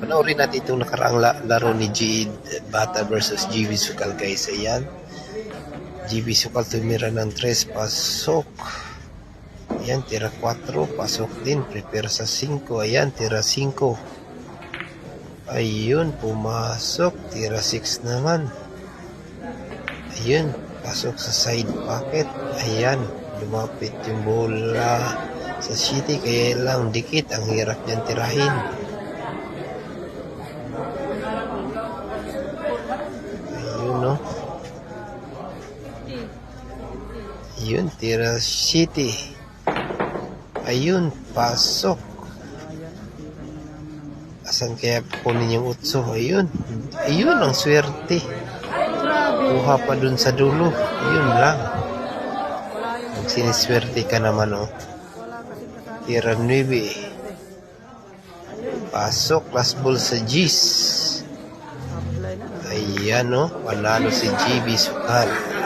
Panoorin natin itong nakaraang la- laro ni G Bata versus GB Sukal guys. Ayan. GB Sukal tumira ng 3 pasok. Ayan, tira 4. Pasok din. Prepare sa 5. Ayan, tira 5. Ayun, pumasok. Tira 6 naman. Ayun, pasok sa side pocket. Ayan, lumapit yung bola sa city. Kaya lang dikit. Ang hirap niyan tirahin. Ayun, no? Ayun, tira city. Ayun, pasok. Asan kaya kunin yung utso? Ayun. Ayun ang swerte. Kuha pa dun sa dulo. Ayun lang. Ang siniswerte ka naman, oh. Tira 9. Pasok, last ball sa G's. Ayan, oh. Panalo si GB Sukal.